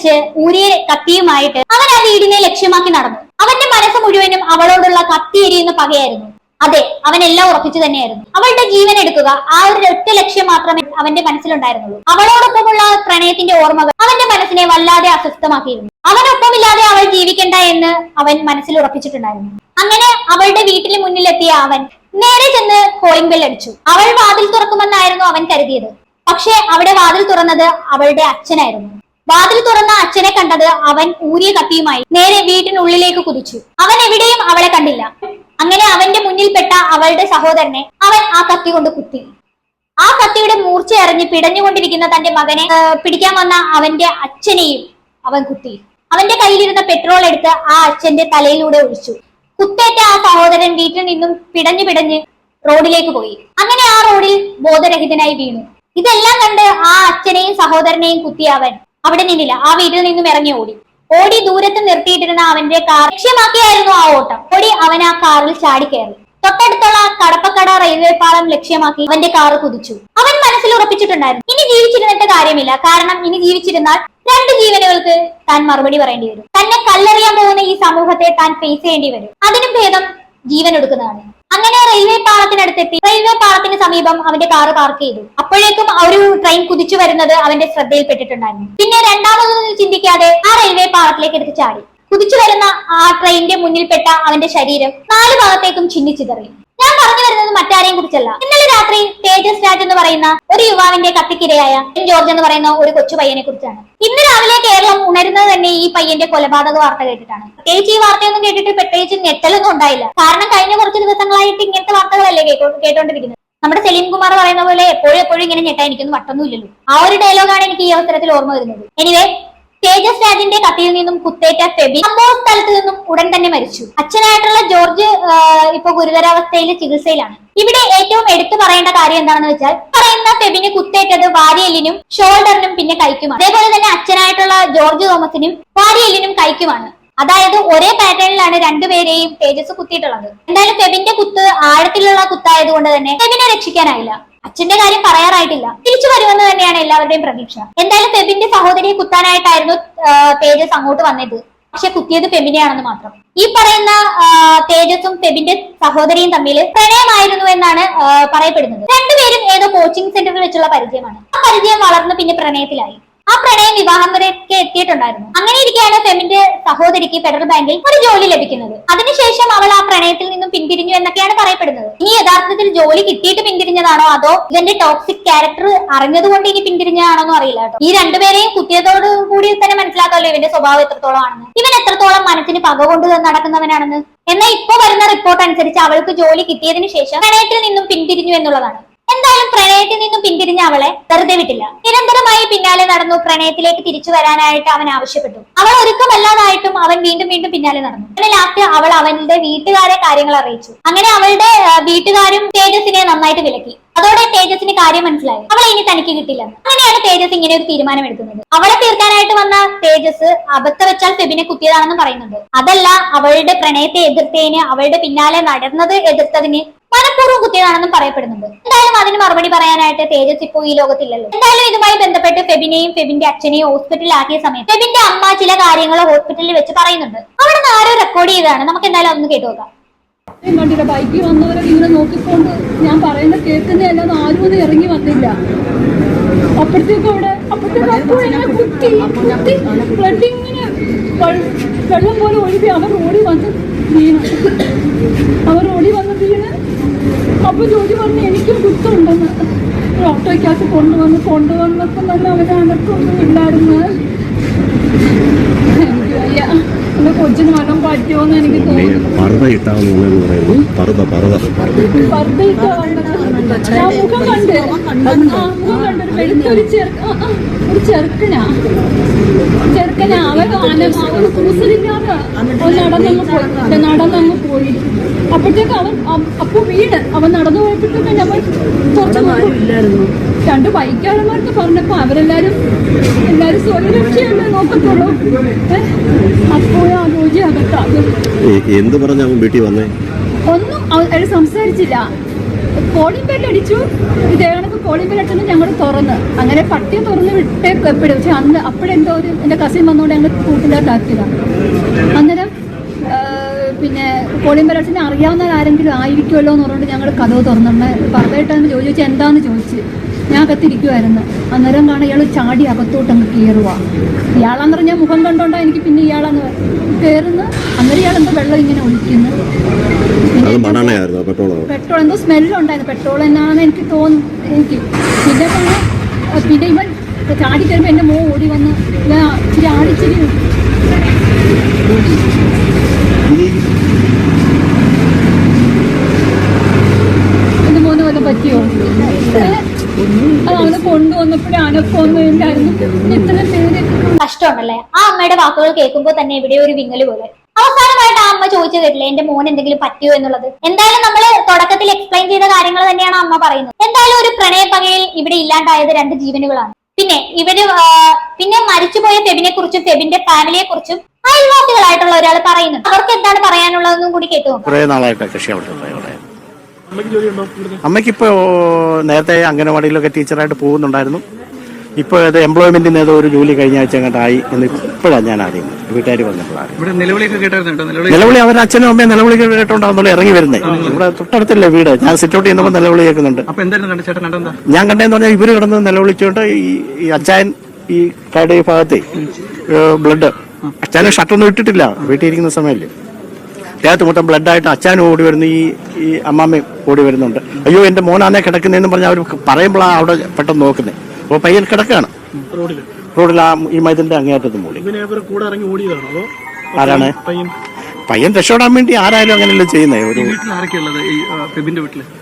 വെച്ച് ഊരിയ കത്തിയുമായിട്ട് അവൻ ആ വീടിനെ ലക്ഷ്യമാക്കി നടന്നു. അവന്റെ മനസ്സ് മുഴുവനും അവളോടുള്ള കത്തി എരിയുന്ന പകയായിരുന്നു. അതെ അവൻ എല്ലാം ഉറപ്പിച്ചു തന്നെയായിരുന്നു. അവളുടെ ജീവൻ എടുക്കുക ആ ഒരു ഒറ്റ ലക്ഷ്യം മാത്രമേ അവന്റെ മനസ്സിലുണ്ടായിരുന്നുള്ളൂ. അവളോടൊപ്പമുള്ള പ്രണയത്തിന്റെ ഓർമ്മകൾ അവന്റെ മനസ്സിനെ വല്ലാതെ അസ്വസ്ഥമാക്കിയിരുന്നു. അവനൊപ്പമില്ലാതെ അവൾ ജീവിക്കണ്ട എന്ന് അവൻ മനസ്സിൽ ഉറപ്പിച്ചിട്ടുണ്ടായിരുന്നു. അങ്ങനെ അവളുടെ വീട്ടിന് മുന്നിലെത്തിയ അവൻ നേരെ ചെന്ന് കോളിംഗ് ബെൽ അടിച്ചു. അവൾ വാതിൽ തുറക്കുമെന്നായിരുന്നു അവൻ കരുതിയത്. പക്ഷേ അവിടെ വാതിൽ തുറന്നത് അവളുടെ അച്ഛനായിരുന്നു. വാതിൽ തുറന്ന അച്ഛനെ കണ്ടത് അവൻ ഊരിയ കത്തിയുമായി. നേരെ വീട്ടിനുള്ളിലേക്ക് കുതിച്ചു. അവൻ എവിടെയും അവളെ കണ്ടില്ല. അങ്ങനെ അവന്റെ മുന്നിൽപ്പെട്ട അവളുടെ സഹോദരനെ അവൻ ആ കത്തി കൊണ്ട് കുത്തി. ആ കത്തിയുടെ മൂർച്ച അറിഞ്ഞ് പിടഞ്ഞുകൊണ്ടിരിക്കുന്ന തന്റെ മകനെ പിടിക്കാൻ വന്ന അവന്റെ അച്ഛനെയും അവൻ കുത്തി. അവന്റെ കയ്യിലിരുന്ന പെട്രോൾ എടുത്ത് ആ അച്ഛന്റെ തലയിലൂടെ ഒഴിച്ചു. കുത്തേറ്റ ആ സഹോദരൻ വീട്ടിൽ നിന്നും പിടഞ്ഞു പിടഞ്ഞ് റോഡിലേക്ക് പോയി. അങ്ങനെ ആ റോഡിൽ ബോധരഹിതനായി വീണു. ഇതെല്ലാം കണ്ട് ആ അച്ഛനെയും സഹോദരനെയും കുത്തിയ അവൻ അവിടെ നിന്നില്ല. ആ വീട്ടിൽ നിന്നും ഇറങ്ങി ഓടി. ഓടി ദൂരത്ത് നിർത്തിയിട്ടിരുന്ന അവന്റെ കാർ ലക്ഷ്യമാക്കിയായിരുന്നു ആ ഓട്ടം. ഓടി അവൻ ആ കാറിൽ ചാടി ചാടിക്കയറി തൊട്ടടുത്തുള്ള കടപ്പക്കട റെയിൽവേ പാളം ലക്ഷ്യമാക്കി അവന്റെ കാർ കുതിച്ചു. അവൻ മനസ്സിൽ ഉറപ്പിച്ചിട്ടുണ്ടായിരുന്നു. ഇനി ജീവിച്ചിരുന്നിട്ട് കാര്യമില്ല. കാരണം ഇനി ജീവിച്ചിരുന്നാൽ രണ്ട് ജീവനുകൾക്ക് താൻ മറുപടി പറയേണ്ടി വരും. തന്നെ കല്ലെറിയാൻ പോകുന്ന ഈ സമൂഹത്തെ താൻ ഫേസ് ചെയ്യേണ്ടി വരും. അതിനും ഭേദം ജീവൻ എടുക്കുന്നതാണ്. അങ്ങനെ റെയിൽവേ പാളത്തിനടുത്തെത്തി. റെയിൽവേ പാളത്തിന് സമീപം അവന്റെ കാറ് പാർക്ക് ചെയ്തു. അപ്പോഴേക്കും ഒരു ട്രെയിൻ കുതിച്ചു വരുന്നത് അവന്റെ ശ്രദ്ധയിൽപ്പെട്ടിട്ടുണ്ടായിരുന്നു. പിന്നെ രണ്ടാമതൊന്നും ചിന്തിക്കാതെ ആ റെയിൽവേ പാളത്തിലേക്ക് എടുത്ത് ചാടി. കുതിച്ചു വരുന്ന ആ ട്രെയിനിന്റെ മുന്നിൽപ്പെട്ട അവന്റെ ശരീരം നാല് ഭാഗത്തേക്കും ചിന്നിച്ചിതറി പറഞ്ഞു മറ്റാരെയും കുറിച്ചല്ല. ഇന്നലെ രാത്രി തേജസ് രാജ് എന്ന് പറയുന്ന ഒരു യുവാവിന്റെ കത്തിക്കിരയായ ജോർജ് എന്ന് പറയുന്ന ഒരു കൊച്ചു പയ്യനെ കുറിച്ചാണ്. ഇന്ന് രാവിലെ കേരളം ഉണരുന്നത് തന്നെ ഈ പയ്യന്റെ കൊലപാതക വാർത്ത കേട്ടിട്ടാണ്. പ്രത്യേകിച്ച് ഈ വാർത്തയൊന്നും കേട്ടിട്ട് പ്രത്യേകിച്ച് ഞെട്ടലൊന്നും ഉണ്ടായില്ല. കാരണം കഴിഞ്ഞ കുറച്ച് ദിവസങ്ങളായിട്ട് ഇങ്ങനത്തെ വാർത്തകളല്ലേ കേട്ടോ കേട്ടോണ്ടിരിക്കുന്നത്. നമ്മുടെ സലീം കുമാർ പറയുന്ന പോലെ എപ്പോഴും എപ്പോഴും ഇങ്ങനെ ഞെട്ടാൻ എനിക്കൊന്നും വട്ടൊന്നുമില്ലല്ലോ. ആ ഒരു ഡയലോഗാണ് എനിക്ക് ഈ അവസരത്തിൽ ഓർമ്മ വരുന്നത്. എനിവേ തേജസ് രാജിന്റെ കത്തിയിൽ നിന്നും കുത്തേറ്റ ഫെബി സംഭവ സ്ഥലത്ത് നിന്നും ഉടൻ തന്നെ മരിച്ചു. അച്ഛനായിട്ടുള്ള ജോർജ് ഇപ്പൊ ഗുരുതരാവസ്ഥയിൽ ചികിത്സയിലാണ്. ഇവിടെ ഏറ്റവും എടുത്തു പറയേണ്ട കാര്യം എന്താണെന്ന് വെച്ചാൽ പറയുന്ന ഫെബിന് കുത്തേറ്റത് വാരിയലിനും ഷോൾഡറിനും പിന്നെ കൈക്കുമാണ്. അതേപോലെ തന്നെ അച്ഛനായിട്ടുള്ള ജോർജ് തോമസിനും വാരിയലിനും കൈക്കുമാണ്. അതായത് ഒരേ പാറ്റേണിലാണ് രണ്ടുപേരെയും തേജസ് കുത്തിയിട്ടുള്ളത്. എന്തായാലും ഫെബിന്റെ കുത്ത് ആഴത്തിലുള്ള കുത്തായത് കൊണ്ട് തന്നെ ഫെബിനെ രക്ഷിക്കാനായില്ല. അച്ഛന്റെ കാര്യം പറയാറായിട്ടില്ല. തിരിച്ചു വരുമെന്ന് തന്നെയാണ് എല്ലാവരുടെയും പ്രതീക്ഷ. എന്തായാലും പെബിന്റെ സഹോദരിയെ കുത്താനായിട്ടായിരുന്നു തേജസ് അങ്ങോട്ട് വന്നത്. പക്ഷെ കുത്തിയത് ഫെബിനെയാണെന്ന് മാത്രം. ഈ പറയുന്ന തേജസും ഫെബിന്റെ സഹോദരിയും തമ്മിൽ പ്രണയമായിരുന്നു എന്നാണ് പറയപ്പെടുന്നത്. രണ്ടുപേരും ഏതോ കോച്ചിങ് സെന്ററിൽ വെച്ചുള്ള പരിചയമാണ്. ആ പരിചയം വളർന്ന് പിന്നെ പ്രണയത്തിലായി. ആ പ്രണയം വിവാഹം വരെയൊക്കെ എത്തിയിട്ടുണ്ടായിരുന്നു. അങ്ങനെ ഇരിക്കെയാണ് ഫെമിന്റെ സഹോദരിക്ക് ഫെഡറൽ ബാങ്കിൽ ഒരു ജോലി ലഭിക്കുന്നത്. അതിനുശേഷം അവൾ ആ പ്രണയത്തിൽ നിന്നും പിന്തിരിഞ്ഞു എന്നൊക്കെയാണ് പറയപ്പെടുന്നത്. ഇനി യഥാർത്ഥത്തിൽ ജോലി കിട്ടിയിട്ട് പിന്തിരിഞ്ഞതാണോ അതോ ഇവന്റെ ടോക്സിക് ക്യാരക്ടർ അറിഞ്ഞതുകൊണ്ട് ഇനി പിന്തിരിഞ്ഞതാണോ എന്ന് അറിയില്ല കേട്ടോ. ഈ രണ്ടുപേരെയും കുത്തിയതോട് കൂടി തന്നെ മനസ്സിലാക്കാമല്ലോ ഇവന്റെ സ്വഭാവം എത്രത്തോളം ആണെന്ന് ഇവൻ എത്രത്തോളം മനസ്സിന് പക കൊണ്ട് നടക്കുന്നവനാണെന്ന്. എന്നാൽ ഇപ്പൊ വരുന്ന റിപ്പോർട്ട് അനുസരിച്ച് അവൾക്ക് ജോലി കിട്ടിയതിനു ശേഷം പ്രണയത്തിൽ നിന്നും പിന്തിരിഞ്ഞു എന്നുള്ളതാണ്. എന്തായാലും പ്രണയത്തിൽ നിന്നും പിന്തിരിഞ്ഞ അവളെ വെറുതെ വിട്ടില്ല. നിരന്തരമായി പിന്നാലെ നടന്നു പ്രണയത്തിലേക്ക് തിരിച്ചു വരാനായിട്ട് അവൻ ആവശ്യപ്പെട്ടു. അവൾ ഒരുക്കമല്ലാതായിട്ടും അവൻ വീണ്ടും വീണ്ടും പിന്നാലെ നടന്നു. അങ്ങനെ ലാസ്റ്റ് അവൾ അവന്റെ വീട്ടുകാരെ കാര്യങ്ങൾ അറിയിച്ചു. അങ്ങനെ അവളുടെ വീട്ടുകാരും തേജസിനെ നന്നായിട്ട് വിലക്കി. അതോടെ തേജസിന് കാര്യം മനസ്സിലായി. അവളെ ഇനി തനിക്ക് കിട്ടില്ല. അങ്ങനെയാണ് തേജസ് ഇങ്ങനെ ഒരു തീരുമാനം എടുക്കുന്നത്. അവളെ തീർക്കാനായിട്ട് വന്ന തേജസ് അബദ്ധ വെച്ചാൽ ഫെബിനെ കുത്തിയതാണെന്ന് പറയുന്നുണ്ട്. അതല്ല അവളുടെ പ്രണയത്തെ എതിർത്തതിന് അവളുടെ പിന്നാലെ നടന്നത് എതിർത്തതിന് മനഃപൂർവം കുത്തിയതാണെന്നും പറയപ്പെടുന്നുണ്ട്. എന്തായാലും അതിന് മറുപടി പറയാനായിട്ട് തേജസ് ഇപ്പോ ഈ ലോകത്തില്ലല്ലോ. എന്തായാലും ഇതുമായി ബന്ധപ്പെട്ട് ഫെബിനെയും ഫെബിന്റെ അച്ഛനെയും ഹോസ്പിറ്റലിൽ ആക്കിയ സമയത്ത് ഫെബിന്റെ അമ്മ ചില കാര്യങ്ങൾ ഹോസ്പിറ്റലിൽ വെച്ച് പറയുന്നുണ്ട്. അവിടെ നിന്ന് ആരോ റെക്കോർഡ് ചെയ്തതാണ്. നമുക്ക് എന്തായാലും ഒന്ന് കേട്ടു നോക്കാം. കണ്ടില്ല ബൈക്കിൽ വന്നവരെ ഇങ്ങനെ നോക്കിക്കൊണ്ട് ഞാൻ പറയുന്ന കേൾക്കുന്നതല്ലാതെ ആരും ഒന്നും ഇറങ്ങി വന്നില്ല. അപ്പോഴത്തേക്കും അവിടെ അപ്പോഴത്തേക്കും ഇങ്ങനെ കുത്തി കുത്തി ബ്ലഡ് വെള്ളം പോലെ ഒഴുകി അവർ ഓടി വന്ന് അവർ ഓടി വന്ന് വീണ് അപ്പോൾ ജോലി പറഞ്ഞു എനിക്കും കുത്തുണ്ടെന്ന് ഓട്ടോയ്ക്കകത്ത് കൊണ്ടുവന്ന് കൊണ്ടുവന്നപ്പോൾ നല്ല അവന് അനക്കൊന്നും ഇല്ലായിരുന്നു എന്റെ കൊച്ചിന് മകം പറ്റുമോന്ന് എനിക്ക് തോന്നുന്നു. ഞാൻ മുഖം കണ്ട്. വെളുത്തൊരു ആ, ഒരു ചെറുക്കനാ. ചെറുക്കനാ അവൻ കൂസലില്ലാതെ നടന്നങ്ങ് പോയി നടന്നങ്ങ് പോയി. അപ്പോഴത്തേക്ക് അവൻ അപ്പൊ വീട് അവൻ നടന്നു പോയപ്പോഴത്തേക്ക് അവൻ കുറച്ച്. രണ്ട് ബൈക്കാരന്മാർക്ക് പറഞ്ഞപ്പോ അവരെല്ലാരും എല്ലാരും സ്വരരക്ഷയല്ലേ നോക്കത്തുള്ളൂ. ഏ? അപ്പോൾ ആ ജോജി അകത്താകും എന്ത് പറഞ്ഞ അവൻ വീട്ടിൽ വന്നേ? ഒന്നും സംസാരിച്ചില്ല കോളിംഗ് ബെൽ അടിച്ചു ഇതേ കണക്ക് കോളിംബലക്ഷനും ഞങ്ങൾ തുറന്ന്. അങ്ങനെ പട്ടി തുറന്ന് വിട്ടേ എപ്പോഴും. പക്ഷെ അന്ന് അപ്പോഴെന്തോ ഒരു എന്റെ കസിൻ വന്നുകൊണ്ട് ഞങ്ങൾ കൂട്ടിലോട്ടാക്കിയതാണ് അന്നേരം പിന്നെ കോളിംബലക്ഷനെ അറിയാവുന്ന ആരെങ്കിലും ആയിരിക്കുമല്ലോ എന്ന് പറഞ്ഞുകൊണ്ട് ഞങ്ങൾ കഥവ് തുറന്നിട്ട് പറഞ്ഞിട്ടാണ് ചോദിച്ചു എന്താന്ന് ചോദിച്ച്. ഞാൻ അകത്തിരിക്കുമായിരുന്നു അന്നേരം കാണാൻ ഇയാൾ ചാടി അകത്തോട്ട് അങ്ങ് കയറുക ഇയാളാന്ന് പറഞ്ഞാൽ മുഖം കണ്ടോണ്ടാ എനിക്ക് പിന്നെ ഇയാളാന്ന് കയറുന്നു അന്നേരം ഇയാൾ എന്തോ വെള്ളം ഇങ്ങനെ ഒഴിക്കുന്നു? പെട്രോൾ എന്തോ സ്മെല്ലുണ്ടായിരുന്നു. പെട്രോൾ എന്നാണെന്ന് എനിക്ക് തോന്നുന്നു എനിക്ക്. പിന്നെ പിന്നെ ഇവൻ ചാടി കയറുമ്പോൾ എന്റെ മോ ഓടി വന്ന് ഇച്ചിരി ആടിച്ചിരി എന്റെ മോന് പറ്റിയോ? അത് കൊണ്ടുവന്നപ്പോഴാണ് കൊണ്ടുവന്നപ്പോഴേ ഇത്ര പേര്. കഷ്ടമുണ്ടല്ലേ ആ അമ്മയുടെ വാക്കുകൾ കേൾക്കുമ്പോൾ തന്നെ ഇവിടെ ഒരു വിങ്ങൽ പോലെ. അവസാനമായിട്ട് ആ അമ്മ ചോദിച്ചു കേട്ടില്ലേ എന്റെ മോൻ എന്തെങ്കിലും പറ്റിയോ എന്നുള്ളത്? എന്തായാലും നമ്മൾ തുടക്കത്തിൽ എക്സ്പ്ലെയിൻ ചെയ്ത കാര്യങ്ങൾ തന്നെയാണ് അമ്മ പറയുന്നത്. എന്തായാലും ഒരു പ്രണയപ്പകയിൽ ഇവിടെ ഇല്ലാണ്ടായത് രണ്ട് ജീവനുകളാണ്. പിന്നെ ഇവർ പിന്നെ മരിച്ചുപോയ ഫെബിനെ കുറിച്ചും ഫെബിന്റെ ഫാമിലിയെ കുറിച്ചും അയൽവാസികളായിട്ടുള്ള ഒരാൾ പറയുന്നു അവർക്ക് എന്താണ് പറയാനുള്ളതെന്നും കൂടി കേട്ടു കുറെ നാളായിട്ട് കൃഷി അവിടെ അമ്മയ്ക്കിപ്പോ നേരത്തെ അംഗനവാടിയിലൊക്കെ ടീച്ചറായിട്ട് പോകുന്നുണ്ടായിരുന്നു. ഇപ്പോൾ അത് എംപ്ലോയ്മെന്റിന് ഏതോ ഒരു ജോലി കഴിഞ്ഞ ആഴ്ച അങ്ങോട്ടായി എന്ന് ഇപ്പോഴാണ് ഞാൻ അറിയുന്നത്. വീട്ടുകാർ പറഞ്ഞപ്പോഴാണ് കേട്ടോ നിലവിളി അവർ അച്ഛനും അമ്മയും നിലവിളി കേട്ടോണ്ടാന്നല്ലോ ഇറങ്ങി വരുന്നത് ഇവിടെ തൊട്ടടുത്തല്ലേ വീട്? ഞാൻ സിറ്റൗട്ട് ചെയ്യുമ്പോൾ നിലവിളി കേൾക്കുന്നുണ്ട്. അപ്പൊ എന്തായിരുന്നു കണ്ടു ചേട്ടൻ കണ്ടെന്താ ഞാൻ കണ്ടതെന്ന് പറഞ്ഞാൽ ഇവർ കിടന്ന് നിലവിളിച്ചുകൊണ്ട് ഈ അച്ചായൻ ഈ കട ഭാഗത്തെ ബ്ലഡ് അച്ചായൻ ഷട്ടൊന്നും ഇട്ടിട്ടില്ല. വീട്ടിൽ ഇരിക്കുന്ന സമയല്ലേ. ദേഹത്ത് മൊത്തം ബ്ലഡായിട്ട് അച്ചാനും ഓടി വരുന്നു ഈ ഈ അമ്മാമ്മയും ഓടി വരുന്നുണ്ട്. അയ്യോ എന്റെ മോനാന്നേ കിടക്കുന്നതെന്ന് പറഞ്ഞാൽ അവർ പറയുമ്പോഴാണ് അവിടെ പെട്ടെന്ന് നോക്കുന്നത് അപ്പോൾ പയ്യൻ കിടക്കുകയാണ് റോഡിൽ ആ ഈ മൈതിന്റെ അങ്ങേയറ്റത്ത് മൂടി. ആരാണ്? പയ്യൻ രക്ഷപ്പെടാൻ വേണ്ടി ആരായാലും അങ്ങനെയല്ലേ ചെയ്യുന്നേ? ഒരു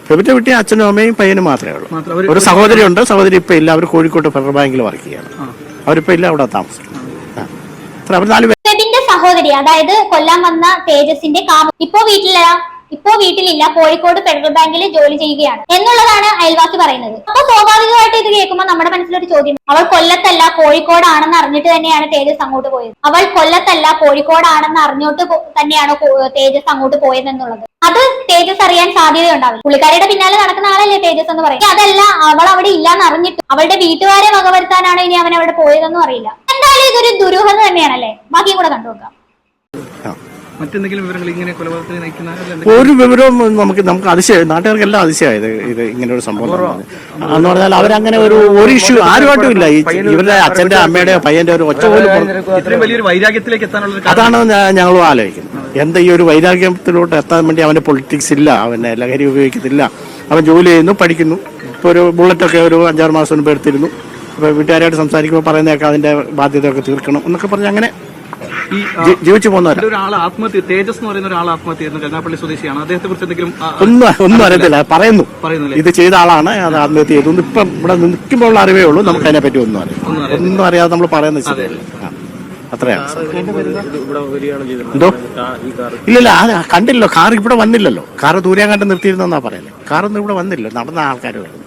ഫെബിന്റെ വീട്ടിൽ അച്ഛനും അമ്മയും പയ്യനും മാത്രമേ ഉള്ളൂ. ഒരു സഹോദരി ഉണ്ട് സഹോദരി ഇപ്പൊ ഇല്ല. അവർ കോഴിക്കോട്ട് ഫെഡറൽ ബാങ്കിൽ വർക്ക് ചെയ്യാണ് അവരിപ്പോ ഇല്ല അവിടെ താമസിക്കുന്നു. അത്ര അവർ നാല് പേര് സഹോദരി അതായത് കൊല്ലാൻ വന്ന തേജസിന്റെ കാമ ഇപ്പോ വീട്ടില? ഇപ്പോ വീട്ടിലില്ല. കോഴിക്കോട് ഫെഡറൽ ബാങ്കിൽ ജോലി ചെയ്യുകയാണ്. എന്നുള്ളതാണ് അയൽവാസി പറയുന്നത്. അപ്പൊ സ്വാഭാവികമായിട്ട് ഇത് കേൾക്കുമ്പോൾ നമ്മുടെ മനസ്സിലൊരു ചോദ്യം. അവൾ കൊല്ലത്തല്ല കോഴിക്കോടാണെന്ന് അറിഞ്ഞിട്ട് തന്നെയാണ് തേജസ് അങ്ങോട്ട് പോയത്. അവൾ കൊല്ലത്തല്ല കോഴിക്കോടാണെന്ന് അറിഞ്ഞോട്ട് തന്നെയാണ് തേജസ് അങ്ങോട്ട് പോയതെന്നുള്ളത്. അത് തേജസ് അറിയാൻ സാധ്യതയുണ്ടാവില്ല. പുള്ളിക്കാരിയുടെ പിന്നാലെ നടക്കുന്ന ആളല്ലേ തേജസ് എന്ന് പറയും. അതല്ല അവൾ അവിടെ ഇല്ലാന്ന് അറിഞ്ഞിട്ട് അവളുടെ വീട്ടുകാരെ വകവരുത്താനാണ് ഇനി അവൻ അവിടെ പോയതെന്നും അറിയില്ല. എന്തായാലും ഇതൊരു ദുരൂഹത തന്നെയാണല്ലേ? ബാക്കിയും കൂടെ കണ്ടു നോക്കാം. മറ്റെന്തെങ്കിലും വിവരങ്ങൾ ഇങ്ങനെ കൊലപാതകത്തിന് നയിക്കുന്ന അല്ല ഒരു വിവരവും നമുക്ക് നമുക്ക് അതിശയം നാട്ടുകാർക്കെല്ലാം അതിശയമായത് ഇത് ഇങ്ങനെ ഒരു സംഭവം. എന്ന് പറഞ്ഞാൽ അവരങ്ങനെ ഒരു ഒരു ഇഷ്യൂ ആരുമായിട്ടും ഇല്ല ഈ ഇവരുടെ അച്ഛന്റെ അമ്മയുടെ പയ്യന്റെ ഒരു ഒച്ച പോലും ഇത്രയും വലിയൊരു വൈരാഗ്യത്തിലേക്ക് എത്താനുള്ള അതാണ് ഞങ്ങൾ ഞങ്ങളും ആലോചിക്കുന്നത്. എന്താ ഈ ഒരു വൈരാഗ്യത്തിലോട്ട് എത്താൻ വേണ്ടി അവന്റെ പൊളിറ്റിക്സ് ഇല്ല അവനെ ലഹരി ഉപയോഗിക്കത്തില്ല. അവൻ ജോലി ചെയ്യുന്നു പഠിക്കുന്നു. ഇപ്പോൾ ഒരു ബുള്ളറ്റൊക്കെ ഒരു അഞ്ചാറ് മാസം മുമ്പ് എടുത്തിരുന്നു. അപ്പോൾ വീട്ടുകാരായിട്ട് സംസാരിക്കുമ്പോൾ പറയുന്നതൊക്കെ അതിന്റെ ബാധ്യതയൊക്കെ തീർക്കണം എന്നൊക്കെ പറഞ്ഞ് അങ്ങനെ ഈ ജീവിച്ചു പോകുന്ന ആത്മഹത്യ തേജസ് എന്ന് പറയുന്ന ഒരാൾ ആത്മഹത്യ ചെയ്യുന്നു കരുനാപ്പള്ളി സ്വദേശിയാണ്. അദ്ദേഹത്തെ കുറിച്ച് എന്തെങ്കിലും ഒന്നും ഒന്നും അറിയത്തില്ല. പറയുന്നു. പറയുന്നില്ലേ. ഇത് ചെയ്ത ആളാണ്. അത് ആത്മഹത്യ ചെയ്തു. ഇപ്പം ഇവിടെ നിൽക്കുമ്പോൾ ഉള്ള അറിവേ ഉള്ളൂ. നമുക്ക് അതിനെ പറ്റി ഒന്നും അറിയാം ഒന്നും അറിയാതെ നമ്മൾ പറയുന്നത് ആ, അത്രയാണ് എന്തോ? ഇല്ലല്ല ആ കണ്ടില്ലല്ലോ. കാർ ഇവിടെ വന്നില്ലല്ലോ. കാർ ദൂരെ കണ്ട് നിർത്തിയിരുന്നെന്നാ പറയുന്നത് കാറൊന്നും ഇവിടെ വന്നില്ല. നടന്ന ആൾക്കാർ വരുന്നു.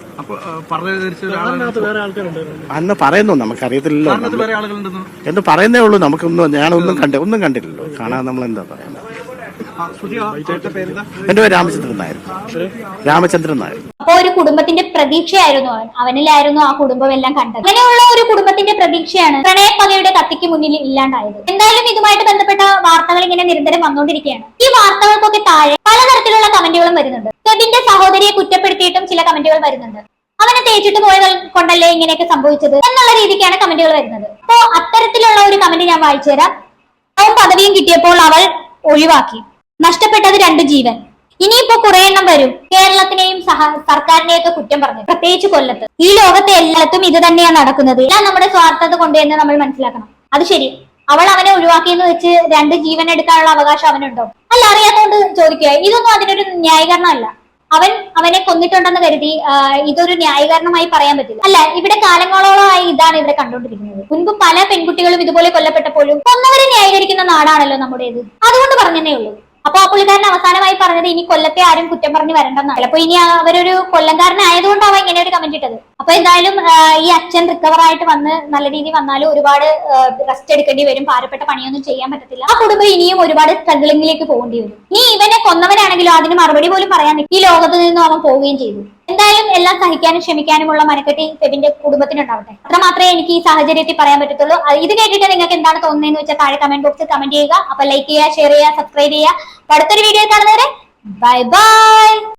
അന്ന് പറയുന്നു നമുക്കറിയത്തില്ലല്ലോ എന്ന് പറയുന്നേ ഉള്ളൂ നമുക്കൊന്നും ഞാനൊന്നും കണ്ട ഒന്നും കണ്ടില്ലല്ലോ. കാണാൻ നമ്മൾ എന്താ പറയുന്നത് എന്റെ പേര് രാമചന്ദ്രൻ നായർ. രാമചന്ദ്രൻ നായർ. അപ്പൊ ഒരു കുടുംബത്തിന്റെ പ്രതീക്ഷയായിരുന്നു അവൻ. അവനിലായിരുന്നു ആ കുടുംബം എല്ലാം കണ്ടത്. അങ്ങനെയുള്ള ഒരു കുടുംബത്തിന്റെ പ്രതീക്ഷയാണ് പ്രണയപ്പകയുടെ കത്തിക്ക് മുന്നിൽ ഇല്ലാണ്ടായത്. എന്തായാലും ഇതുമായിട്ട് ബന്ധപ്പെട്ട വാർത്തകൾ ഇങ്ങനെ നിരന്തരം വന്നുകൊണ്ടിരിക്കുകയാണ്. ഈ വാർത്തകൾക്കൊക്കെ താഴെ പലതരത്തിലുള്ള കമന്റുകളും വരുന്നുണ്ട്. ഫെബിന്റെ സഹോദരിയെ കുറ്റപ്പെടുത്തിയിട്ടും ചില കമന്റുകൾ വരുന്നുണ്ട്. അവനെ തേച്ചിട്ട് പോയത് കൊണ്ടല്ലേ ഇങ്ങനെയൊക്കെ സംഭവിച്ചത് എന്നുള്ള രീതിക്കാണ് കമന്റുകൾ വരുന്നത്. അപ്പോ അത്തരത്തിലുള്ള ഒരു കമന്റ് ഞാൻ വായിച്ചു തരാം. അവൻ പദവിയും കിട്ടിയപ്പോൾ അവൾ ഒഴിവാക്കി. നഷ്ടപ്പെട്ടത് രണ്ട് ജീവൻ. ഇനിയിപ്പോ കുറെ എണ്ണം വരും. കേരളത്തിനെയും സഹ സർക്കാരിനെയൊക്കെ കുറ്റം പറഞ്ഞു പ്രത്യേകിച്ച് കൊല്ലത്ത്. ഈ ലോകത്തെ എല്ലാത്തും ഇത് തന്നെയാണ് നടക്കുന്നത്. എല്ലാം നമ്മുടെ സ്വാർത്ഥത കൊണ്ട് തന്നെ നമ്മൾ മനസ്സിലാക്കണം. അത് ശരി. അവൾ അവനെ ഒഴിവാക്കിയെന്ന് വെച്ച് രണ്ട് ജീവൻ എടുക്കാനുള്ള അവകാശം അവനുണ്ടോ? അല്ല അറിയാത്തോണ്ട് ചോദിക്കുക ഇതൊന്നും അതിനൊരു ന്യായീകരണമല്ല. അവൻ അവനെ കൊന്നിട്ടുണ്ടെന്ന് കരുതി ഇതൊരു ന്യായീകരണമായി പറയാൻ പറ്റില്ല. അല്ല ഇവിടെ കാലങ്ങളോളമായി ഇതാണ് ഇവിടെ കണ്ടുകൊണ്ടിരിക്കുന്നത്. മുൻപ് പല പെൺകുട്ടികളും ഇതുപോലെ കൊല്ലപ്പെട്ടപ്പോഴും കൊന്നവരെ ന്യായീകരിക്കുന്ന നാടാണല്ലോ നമ്മുടേത്. അതുകൊണ്ട് പറഞ്ഞതേ ഉള്ളൂ. അപ്പൊ ആ പുള്ളിക്കാരൻ അവസാനമായി പറഞ്ഞത് ഇനി കൊല്ലത്തെ ആരും കുറ്റം പറഞ്ഞു വരണ്ടെന്നാണ്. ചിലപ്പോ ഇനി അവരൊരു കൊല്ലംകാരനായതുകൊണ്ടാവാം ഇങ്ങനെ ഒരു കമന്റ് ഇട്ടത്. അപ്പൊ എന്തായാലും ഈ അച്ഛൻ റിക്കവർ ആയിട്ട് വന്ന് നല്ല രീതിയിൽ വന്നാലും ഒരുപാട് റെസ്റ്റ് എടുക്കേണ്ടി വരും. ഭാരപ്പെട്ട പണിയൊന്നും ചെയ്യാൻ പറ്റത്തില്ല. ആ കുടുംബം ഇനിയും ഒരുപാട് സ്ട്രഗിളിംഗിലേക്ക് പോകേണ്ടി വരും. ഇനി ഇവനെ കൊന്നവനാണെങ്കിലും അതിന് മറുപടി പോലും പറയാൻ ഈ ലോകത്ത് നിന്നും അവൻ പോവുകയും ചെയ്തു. എന്തായാലും എല്ലാം സഹിക്കാനും ക്ഷമിക്കാനുമുള്ള മനക്കെട്ടി ഫെബിന്റെ കുടുംബത്തിനുണ്ടാവട്ടെ. അത്ര മാത്രമേ എനിക്ക് ഈ സാഹചര്യത്തിൽ പറയാൻ പറ്റത്തുള്ളൂ. ഇത് കേട്ടിട്ട് നിങ്ങൾക്ക് എന്താണ് തോന്നുന്നതെന്ന് വെച്ചാൽ താഴെ കമന്റ് ബോക്സിൽ കമന്റ് ചെയ്യുക. അപ്പൊ ലൈക്ക് ചെയ്യുക ഷെയർ ചെയ്യുക സബ്സ്ക്രൈബ് ചെയ്യുക. അടുത്തൊരു വീഡിയോ കാണുന്നവരെ ബൈ ബൈ